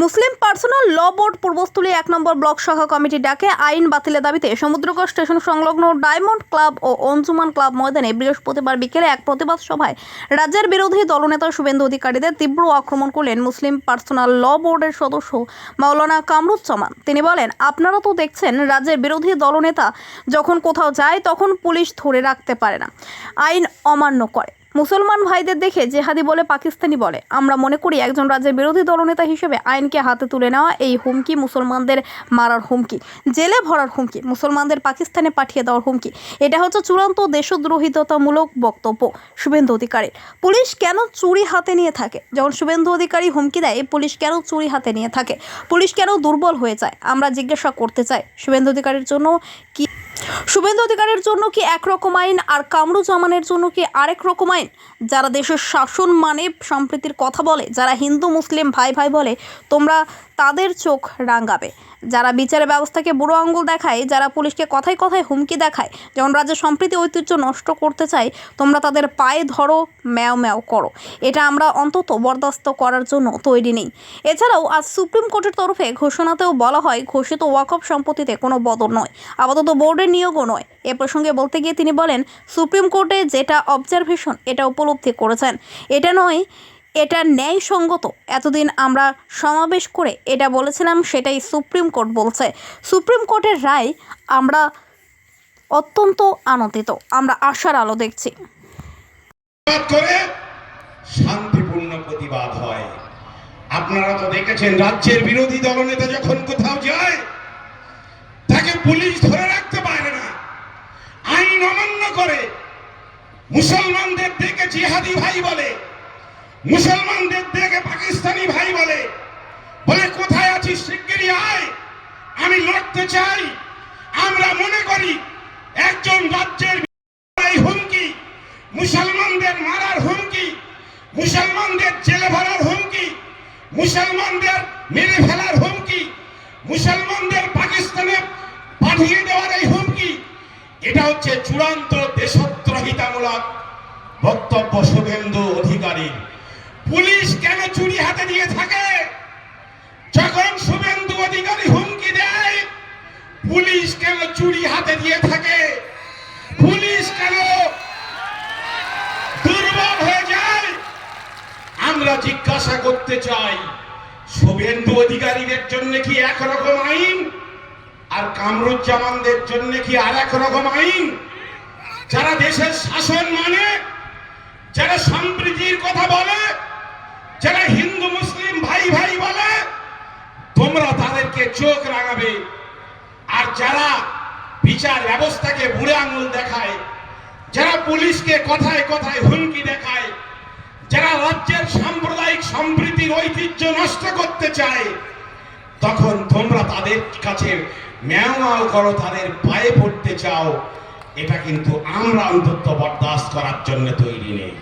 Muslim personal law board Purbasthali এক নম্বর block শাখা কমিটি ডাকে আইন বাতিলের দাবিতে সমুদ্রকর স্টেশন সংলগ্ন ডায়মন্ড ক্লাব ও অঞ্জুমান ক্লাব ময়দানে বৃহস্পতিবার বিকেলে এক প্রতিবাদ সভায় রাজ্যের বিরোধী দলনেতা শুভেন্দু অধিকারীদের তীব্র আক্রমণ করলেন মুসলিম পার্সোনাল ল বোর্ডের সদস্য মাওলানা কামরুজ্জামান। তিনি বলেন, আপনারা তো দেখছেন, রাজ্যের বিরোধী দলনেতা যখন কোথাও যায় তখন পুলিশ ধরে রাখতে পারে না। আইন অমান্য করে। মুসলমান ভাইদের দেখে জেহাদি বলে পাকিস্তানি বলে। আমরা মনে করি একজন রাজ্যের বিরোধী দলনেতা হিসেবে আইনকে হাতে তুলে নেওয়া এই হুমকি মুসলমানদের মারার হুমকি, জেলে ভরার হুমকি, মুসলমানদের পাকিস্তানে পাঠিয়ে দেওয়ার হুমকি। এটা হচ্ছে চূড়ান্ত দেশদ্রোহিতামূলক বক্তব্য শুভেন্দু অধিকারীর। পুলিশ কেন চুরি হাতে নিয়ে থাকে? যখন শুভেন্দু অধিকারী হুমকি দেয়, পুলিশ কেন চুরি হাতে নিয়ে থাকে? পুলিশ কেন দুর্বল হয়ে যায়? আমরা জিজ্ঞাসা করতে চাই শুভেন্দু অধিকারীর জন্য কি শুভেন্দু অধিকারের জন্য কি একরকম আইন আর কামরুজ্জামানের জন্য কি আরেক রকম আইন? যারা দেশের শাসন মানে সম্প্রীতির কথা বলে, যারা হিন্দু, মুসলিম ভাই ভাই বলে, তোমরা তাদের চোখ রাঙাবে। যারা বিচার ব্যবস্থাকে বুড়ো আঙ্গুল দেখায়, যারা পুলিশকে কথায় কথায় হুমকি দেখায় যেমন রাজ্যের সম্প্রীতি, ঐতিহ্য নষ্ট করতে চায়, তোমরা তাদের পায়ে ধরো, ম্যাও ম্যাও করো। এটা আমরা অন্তত বরদাস্ত করার জন্য তৈরি নেই। এছাড়াও আজ সুপ্রিম কোর্টের তরফে ঘোষণাতেও বলা হয়, ঘোষিত ওয়াকফ সম্পত্তিতে কোনো বদল নয়। আপাতত বোর্ডের নিয়োগও নয়। এ প্রসঙ্গে বলতে গিয়ে তিনি বলেন, সুপ্রিম কোর্টে যেটা অবজারভেশন এটা উপলব্ধি করেছেন। এটা নয়, এটা ন্যায়সঙ্গত। এতদিন আমরা সমাবেশ করে এটা বলেছিলাম, সেটাই সুপ্রিম কোর্ট বলছে। সুপ্রিম কোর্টের রায় আমরা অত্যন্ত আনন্দিত, আমরা আশার আলো দেখছি। শান্তিপূর্ণ প্রতিবাদ হয়। আপনারা তো দেখেছেন, রাজ্যের বিরোধী দলনেতা যখন কোথাও যায়, তাকে পুলিশ ধরে রাখতে পারে না আইন অমান্য করে মুসলমানদের দেখে জিহাদি ভাই বলে, মুসলমানদের দেখে পাকিস্তানি ভাই বলে বলে, কোথায় আছিস? শিগগিরই আয়। আমি লড়তে চাই। আমরা মনে করি একজন রাজ্যের হুমকি, মুসলমানদের মারার হুমকি, মুসলমানদের জেলে ভরার হুমকি, মুসলমানদের মেরে ফেলার হুমকি, মুসলমানদের পাকিস্তানে পাঠিয়ে দেওয়ার এই হুমকি এটা হচ্ছে চূড়ান্ত দেশদ্রোহিতামূলক বক্তব্য শুভেন্দু অধিকারী। পুলিশ কেন চুরি হাতে দিয়ে থাকে? যখন শুভেন্দু অধিকারী হুমকি দেয়, পুলিশ কেন চুরি হাতে দিয়ে থাকে? পুলিশ কেন দুর্বল হয়ে যায়? আমরা জিজ্ঞাসা করতে চাই, শুভেন্দু অধিকারীদের জন্য কি একরকম আইন? আর কামরুজ্জামানদের জন্য কি আর এক রকম আইন? যারা দেশের শাসন মানে যারা সম্প্রীতির কথা বলে, যারা হিন্দু, মুসলিম ভাই ভাই বলে, তোমরা তাদেরকে চোখ রাঙাবে। আর যারা বিচার ব্যবস্থাকে বুড়ে আঙুল দেখায়, যারা পুলিশকে কথায় কথায় হুমকি দেখায়, যারা রাজ্যের সাম্প্রদায়িক সম্প্রীতির ঐতিহ্য নষ্ট করতে চায় তখন তোমরা তাদের কাছে ম্যাও করো, তাদের পায়ে পড়তে চাও। এটা কিন্তু আমরা অন্তত বরদাস্ত করার জন্য তৈরি নেই।